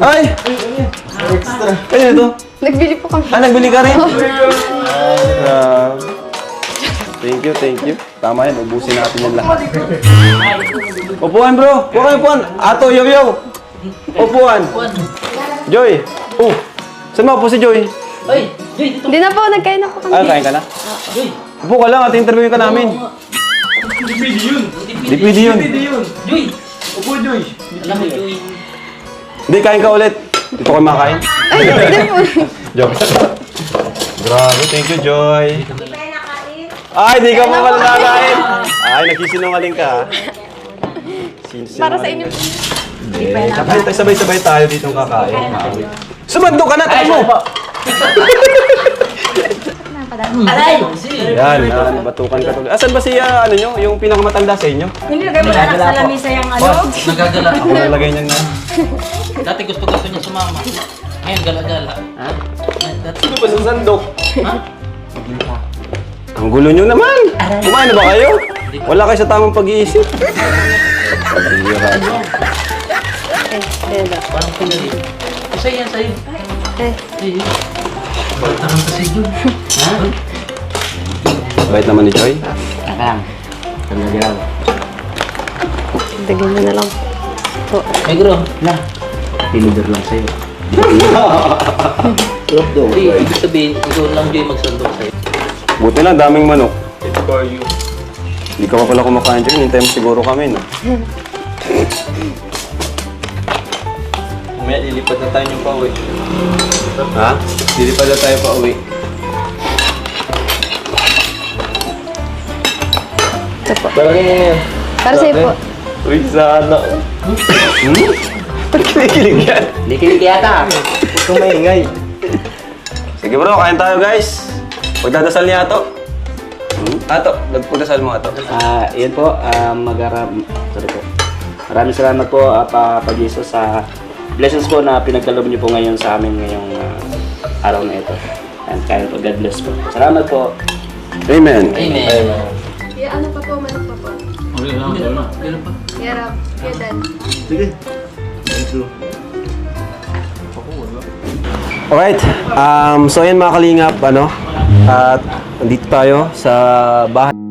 Ay! Extra. Ano ito? Nagbili po kami. Ah, nagbili ka rin? Ah, thank you, thank you. Tama yan, ubusin natin yan lahat. Upuan bro! Kayo upuan! Ato, yo yo! Upuan! Joy! Oh! Saan mo po si Joy? Ay, Joy, dito. Hindi na po, nagkain na po kami. Ah, kain ka na? Joy. Upo ka lang at interview ka namin. Di pwede yun. Joy. Upo, Joy. Alam mo, Joy. Hindi, kain ka ulit. Dito ka makain. Ay, hindi po. Joke. Grabe, thank you, Joy. Ay, di ka pa pala nakain. Ay, nagsisinungaling ka. Sinungaling Para sa inyo. Hindi. Sabay, sabay-sabay tayo dito kakain. Sumando ka na, tayo mo! Aray! Yan, ah, nabatukan ka tuloy. Asan ba siya, ano nyo, yung pinakamatanda sa inyo? Hindi na kami anak sa lamisa yung ano. Nagagala. Ako nalagay niyan na. Dati gusto gusto niya sumama. Ngayon gala-gala. Ha? Dati. Ano ba sa sandok? Ha? Ang gulo nyo naman! Kumain na ba kayo? Wala kayo sa tamang pag-iisip. Eh, ayun na. Parang pinili. Isa yan sa'yo. Eh, Ay, Bata naman kasi Joy. Ha? Bait naman ni Joy. dagyan mo na lang. Po. Negro. Na. Deliver lang sa'yo. Hindi, ibig sabihin, ikaw lang Joy magsandok sa'yo. Buti lang, daming manok. Hindi ka pa pala kumakain dyan. Hintay mo siguro kami, no? Mamaya lilipat na tayo yung pauwi. Ha? Lilipat na tayo pauwi. Ito po. Talaga mo yan. Para sa'yo po. Uy, sana. Hmm? Ba't kinikilig yan? Likilig yata. Huwag kang maingay. Sige bro, kain tayo guys. Pagdadasal niya Ato. Hmm? Ato, nagpagdasal mo Ato. Ah, yun po, ah, magaram, sorry po. Maraming salamat po, uh, pa, pa Jesus, sa blessings po na pinagkalob niyo po ngayon sa amin ngayong ah, araw na ito. And kaya po, God bless po. Salamat po. Amen. Amen. Yeah, ano pa po, manok pa po. Ganun pa. Ganun pa. Yarap, yadan. Alright, um, so yan mga kalingap, ano, at dito tayo sa bahay.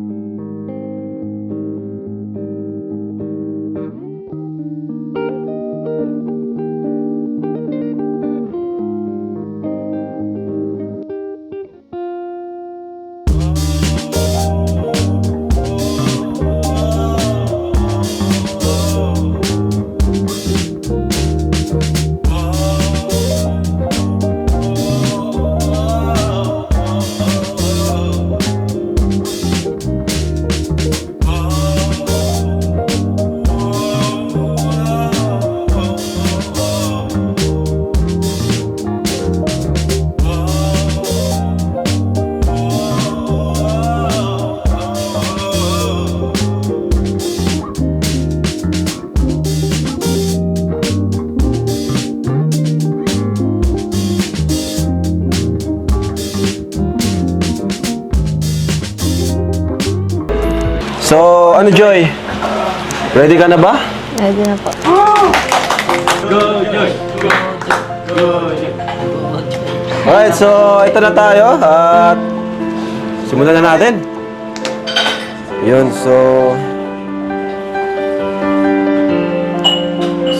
Ano Joy? Ready ka na ba? Ready na po. Alright, so ito na tayo at simulan na natin. Yun, so...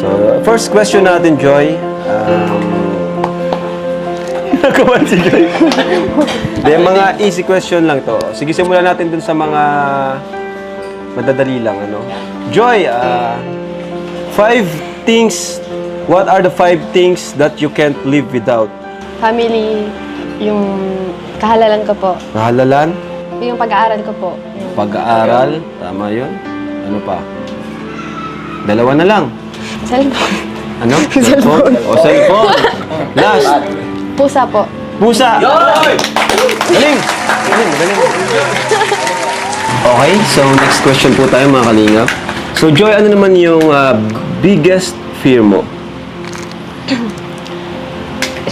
So, first question natin, Joy. Um, si Joy. Hindi, mga easy question lang to. Sige, simulan natin dun sa mga madadali lang, ano. Joy, ah, five things, what are the five things that you can't live without? Family, yung kahalalan ko po. Kahalalan, Yung pag-aaral ko po. Pag-aaral, tama yun. Ano pa? Dalawa na lang. cellphone. Ano? Cellphone? O, cellphone. Last, Pusa po. pusa. Galing! Galing, galing. Okay, so next question po tayo mga kalingap. So Joy, ano naman yung ah, biggest fear mo?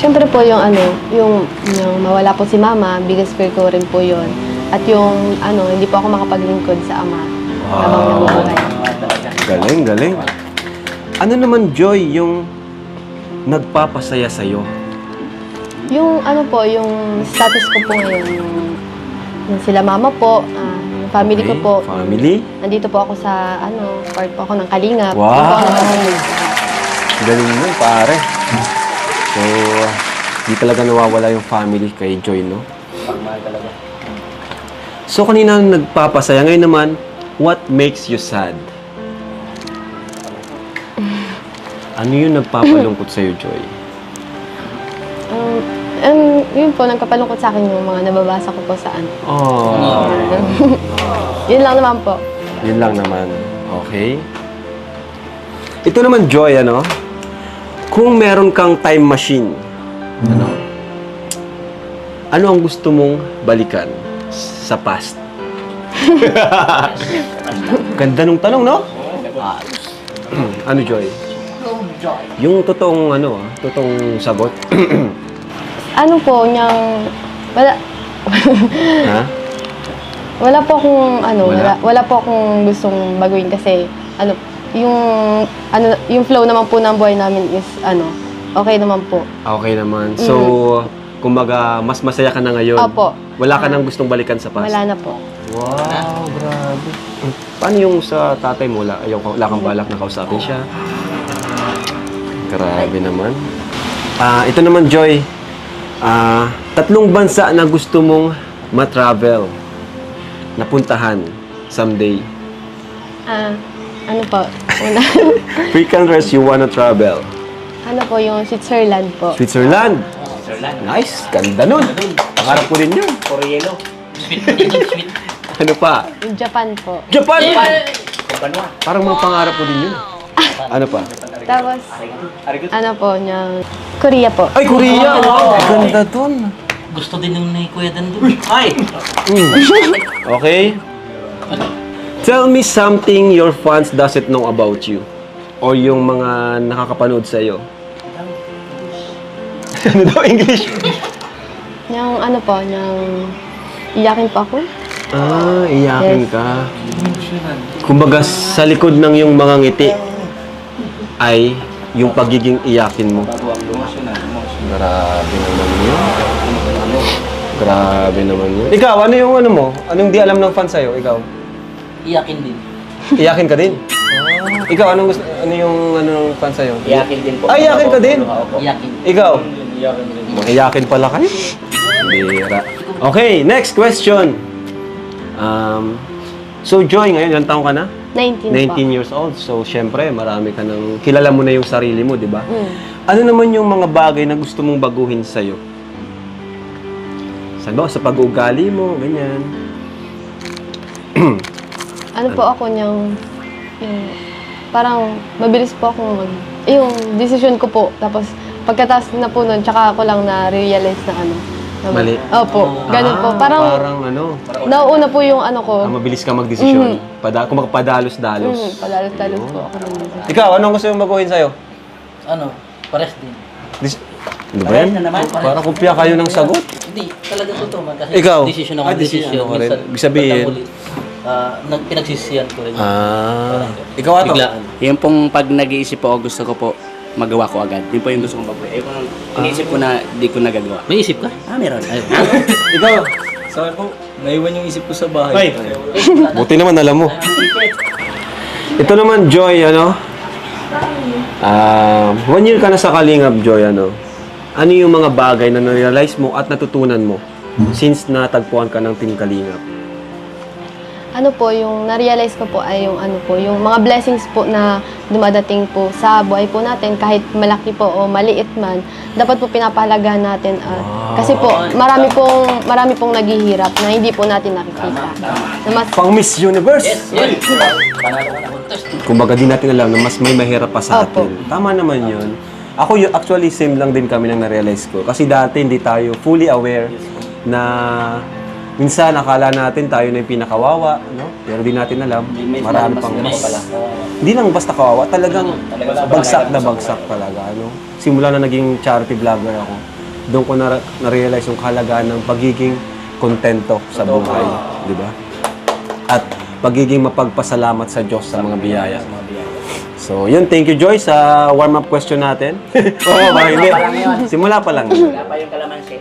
Siyempre po yung ano, yung, yung mawala po si mama, biggest fear ko rin po yun. At yung ano, hindi po ako makapaglingkod sa ama habang nabubuhay. Galing, galing. Ano naman, Joy, yung nagpapasaya sa'yo? Yung ano po, yung status ko po ngayon, yung, yung sila mama po, ah, family ko Okay, po. Family? Nandito po ako sa, ano, part po ako ng Kalingap. Wow! Galing mo, pare. So, di talaga nawawala yung family kay Joy, no? Pagmahal talaga. So, kanina nagpapasaya. Ngayon naman, what makes you sad? Ano yung nagpapalungkot sa'yo, Joy? Um, um, yun po, nagkapalungkot sa akin yung mga nababasa ko po sa ano. Oh, yun lang naman po. yun lang naman. Okay. Ito naman, Joy, ano? Kung meron kang time machine, ano? Ano ang gusto mong balikan sa past? Ganda nung tanong, no? Ah, ano, Joy? Yung totoong, ano, ah, totoong sagot. Ano po, niyang, wala, ha? Wala po akong, ano, Wala? wala, wala po akong gustong baguhin kasi, ano, yung, ano, yung flow naman po ng buhay namin is, ano, okay naman po. Okay naman. So, kumbaga, mas masaya ka na ngayon. Opo. Wala ka nang gustong balikan sa past. Wala na po. Wow, grabe. Paano yung sa tatay mo? Wala, ayaw, wala kang balak na kausapin siya? Grabe naman. Ah, ito naman, Joy. Ah, tatlong bansa na gusto mong ma-travel, napuntahan someday. Ah, ano po, una, Three countries you wanna travel. ano po, yung Switzerland po. Switzerland. Switzerland. Nice, ganda nun. Pangarap ko rin yun. Koreano. Sweet sweet. Ano pa? Yung Japan po. Japan! Kumbanwa. Parang mga pangarap ko din yun. Ano pa? Tapos, Arigato. ano po, yung Korea po. Ay, Korea! Wow! Ganda dun. Gusto din yung ni Kuya Dan doon. Ay! Okay? Tell me something your fans doesn't know about you. Or yung mga nakakapanood sa iyo. ano daw English? Yung ano po, yung iyakin po ako. Ah, iyakin Yes. ka. Kumbaga sa likod ng yung mga ngiti ay yung pagiging iyakin mo. Grabe naman yun. Grabe naman yun. Ikaw, ano yung ano mo? Anong di alam ng fans sa'yo? Ikaw? Iyakin din. Iyakin ka din? Ikaw, anong gusto, ano yung ano ng fans sa'yo? Iyakin din po. Ay, iyakin ka din? Iyakin. Ikaw? Iyakin pala kayo? Bira. Okay, next question. Um, so, Joy, ngayon, ilang taong ka na? 19, 19 po. years old. So, syempre, marami ka nang... Kilala mo na yung sarili mo, di ba? Mm. Ano naman yung mga bagay na gusto mong baguhin sa'yo? Sa, sa pag-uugali mo, ganyan. Ano po ako niyang, yung, parang mabilis po ako mag, yung decision ko po. Tapos, pagkatapos na po nun, tsaka ako lang na-realize na ano. na- Mali. Opo, ganun po. Ah, Parang, Parang ano, nauuna po yung ano ko. ah, mabilis ka magdesisyon. Pada, kung padalos-dalos. Mm, padalos-dalos po ako ng decision. Ikaw, anong gusto mong baguhin sa'yo? Ano? Pares din. Dis- ano ba yan? na naman. Parang kumpya kayo ng sagot. Hindi, talaga totoo man. Kasi Ikaw? decision ako Ah, ng decision decision. ako rin. Minsan, Ibig sabihin? pagka huli, ah, nag, ko rin. Ah. Ikaw ato? Biglaan. Yung pong pag nag-iisip po ako, gusto ko po magawa ko agad. Yun po yung gusto kong baguhin. Eh, kung iniisip ko na di ko nagagawa. May isip ka? Ah, meron. Ay, Ikaw? Sa akin po, naiwan yung isip ko sa bahay. Buti naman alam mo. Ito naman, Joy, ano? Ah, one year ka na sa Kalingap, Joy, ano? Ano yung mga bagay na na-realize mo at natutunan mo since natagpuan ka ng Team Kalingap? Ano po, yung na-realize ko po ay yung ano po, yung mga blessings po na dumadating po sa buhay po natin, kahit malaki po o maliit man, dapat po pinapahalagahan natin. at Kasi po, marami pong, marami pong naghihirap na hindi po natin nakikita. Na mas, Pang Miss Universe! Yes! Contest. Kumbaga di natin alam na mas may mahirap pa sa Opo. atin. Tama naman yun. Ako, actually, same lang din kami nang na-realize ko. Kasi dati hindi tayo fully aware na minsan akala natin tayo na yung pinakawawa, no? Pero di natin alam, marami pang mas. Hindi lang basta kawawa, talagang bagsak na bagsak talaga, ano? Simula na naging charity vlogger ako, doon ko na- na-realize yung kahalagaan ng pagiging kontento sa buhay, di ba? At pagiging mapagpasalamat sa Diyos sa mga biyaya. So, yun. Thank you, Joy, sa warm-up question natin. Oo, parang hindi. pa lang yun. Simula pa lang. Wala pa yung kalamansi.